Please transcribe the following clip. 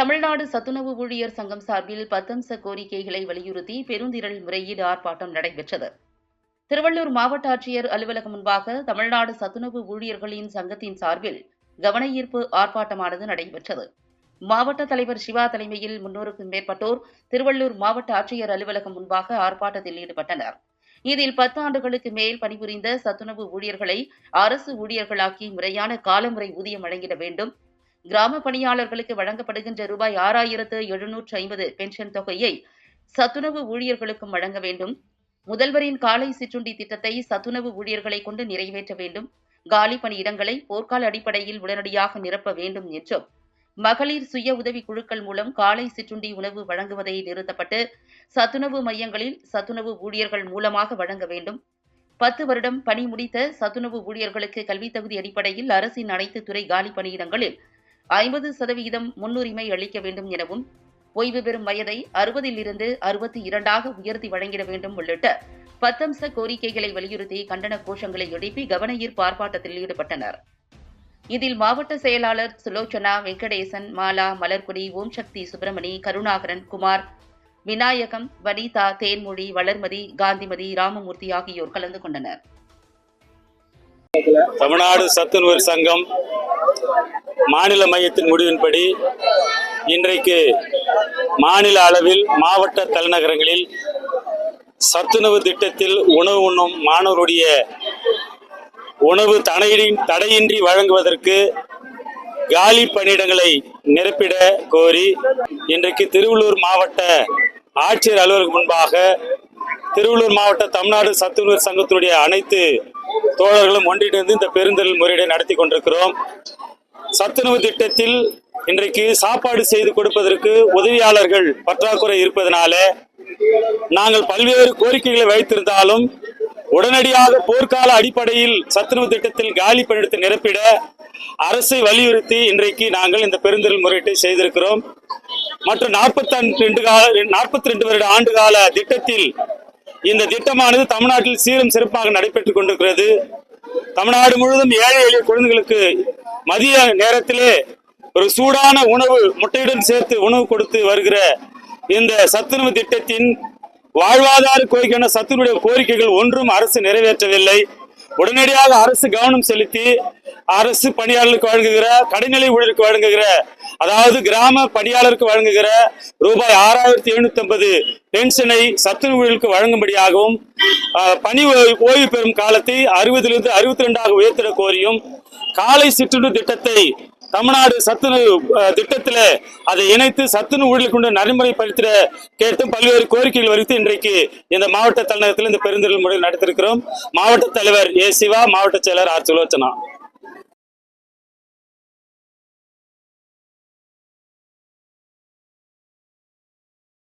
தமிழ்நாடு சத்துணவு ஊழியர் சங்கம் சார்பில் பத்தம்ச கோரிக்கைகளை வலியுறுத்தி பெருந்திரள் முறையீடு ஆர்ப்பாட்டம் நடைபெற்றது. திருவள்ளூர் மாவட்ட ஆட்சியர் அலுவலகம் முன்பாக தமிழ்நாடு சத்துணவு ஊழியர்களின் சங்கத்தின் சார்பில் கவனஈர்ப்பு ஆர்ப்பாட்டமானது நடைபெற்றது. மாவட்ட தலைவர் சிவா தலைமையில் முன்னூறுக்கும் மேற்பட்டோர் திருவள்ளூர் மாவட்ட ஆட்சியர் அலுவலகம் முன்பாக ஆர்ப்பாட்டத்தில் ஈடுபட்டனர். இதில் பத்தாண்டுகளுக்கு மேல் பணிபுரிந்த சத்துணவு ஊழியர்களை அரசு ஊழியர்களாக்கி முறையான காலமுறை ஊதியம் வழங்கிட வேண்டும் கிராம பணியாளர்களுக்கு வழங்கப்படுகின்ற ரூபாய் ஆறாயிரத்து எழுநூற்று ஐம்பது பென்ஷன் தொகையை சத்துணவு ஊழியர்களுக்கும் வழங்க வேண்டும். முதல்வரின் காலை சிற்றுண்டி திட்டத்தை சத்துணவு ஊழியர்களை கொண்டு நிறைவேற்ற வேண்டும். காலி பணியிடங்களை போர்க்கால அடிப்படையில் உடனடியாக நிரப்ப வேண்டும் என்றும் மகளிர் சுய உதவி குழுக்கள் மூலம் காலை சிற்றுண்டி உணவு வழங்குவதை நிறுத்தப்பட்டு சத்துணவு மையங்களில் சத்துணவு ஊழியர்கள் மூலமாக வழங்க வேண்டும். பத்து வருடம் பணி முடித்த சத்துணவு ஊழியர்களுக்கு கல்வித் தகுதி அடிப்படையில் அரசின் அனைத்து துறை காலி பணியிடங்களில் ஐம்பது சதவிகிதம் முன்னுரிமை அளிக்க வேண்டும் எனவும் ஓய்வு பெறும் வயதை அறுபதில் இருந்து அறுபத்தி இரண்டாக உயர்த்தி வழங்கிட வேண்டும் உள்ளிட்ட பத்தம்ச கோரிக்கைகளை வலியுறுத்தி கண்டன கோஷங்களை எழுப்பி கவன ஈர்ப்பு ஆர்ப்பாட்டத்தில் ஈடுபட்டனர். இதில் மாவட்ட செயலாளர் சுலோச்சனா வெங்கடேசன் மாலா மலர்கொடி ஓம் சக்தி சுப்பிரமணி கருணாகரன் குமார் விநாயகம் வனிதா தேன்மொழி வளர்மதி காந்திமதி ராமமூர்த்தி ஆகியோர் கலந்து கொண்டனர். தமிழ்நாடு சத்துணவர் சங்கம் மாநில மையத்தின் முடிவின்படி இன்றைக்கு மாநில அளவில் மாவட்ட தலைநகரங்களில் சத்துணவு திட்டத்தில் உணவு உண்ணும் மாணவருடைய உணவு தடையின் தடையின்றி வழங்குவதற்கு காலி பணியிடங்களை நிரப்பிட கோரி இன்றைக்கு திருவள்ளூர் மாவட்ட ஆட்சியர் அலுவலகம் முன்பாக திருவள்ளூர் மாவட்ட தமிழ்நாடு சத்துணவு சங்கத்தினுடைய அனைத்து தோழர்களும் ஒன்றிணைந்து இந்த பெருந்தல் முறையீடை நடத்தி கொண்டிருக்கிறோம். சத்துணவு திட்டத்தில் இன்றைக்கு சாப்பாடு செய்து கொடுப்பதற்கு உதவியாளர்கள் பற்றாக்குறை இருப்பதனால நாங்கள் பல்வேறு கோரிக்கைகளை வைத்திருந்தாலும் உடனடியாக போர்க்கால அடிப்படையில் சத்துணவு திட்டத்தில் காலி பணியிடத்தை நிரப்பிட அரசை வலியுறுத்தி இன்றைக்கு நாங்கள் இந்த பெருந்தல் முறையீட்டை செய்திருக்கிறோம். மற்றும் நாற்பத்தி ரெண்டு கால நாற்பத்தி ரெண்டு வருட ஆண்டு கால திட்டத்தில் இந்த திட்டமானது தமிழ்நாட்டில் சீரும் சிறப்பாக நடைபெற்றுக் கொண்டிருக்கிறது. தமிழ்நாடு முழுவதும் ஏழை எளிய குழந்தைகளுக்கு மதிய நேரத்திலே ஒரு சூடான உணவு முட்டையுடன் சேர்த்து உணவு கொடுத்து வருகிற இந்த சத்துணவு திட்டத்தின் வாழ்வாதார கோரிக்கையான சத்துனுடைய கோரிக்கைகள் ஒன்றும் அரசு நிறைவேற்றவில்லை. உடனடியாக அரசு கவனம் செலுத்தி அரசு பணியாளர்களுக்கு வழங்குகிற கடைநிலை ஊழலுக்கு வழங்குகிற அதாவது கிராம பணியாளருக்கு வழங்குகிற ரூபாய் ஆறாயிரத்தி எழுநூத்தி ஐம்பது பென்ஷனை சத்துணவு ஊழலுக்கு வழங்கும்படியாகவும் ஆஹ், பணி ஓய்வு ஓய்வு பெறும் காலத்தை அறுபதிலிருந்து அறுபத்தி ரெண்டாக உயர்த்திட கோரியும் காலை சிற்றுண்டு திட்டத்தை தமிழ்நாடு சத்துணவு திட்டத்தில் திட்டத்துல அதை இணைத்து சத்துணவு ஊழியர் கொண்டு நடைமுறைப்படுத்த கேட்டும் பல்வேறு கோரிக்கைகள் வைத்து இன்றைக்கு இந்த மாவட்ட தலைநகரத்தில் இந்த பெருந்திரல் முறை நடத்திருக்கிறோம். மாவட்ட தலைவர் ஏ சிவா மாவட்ட செயலர் ஆர் சுலோச்சனா.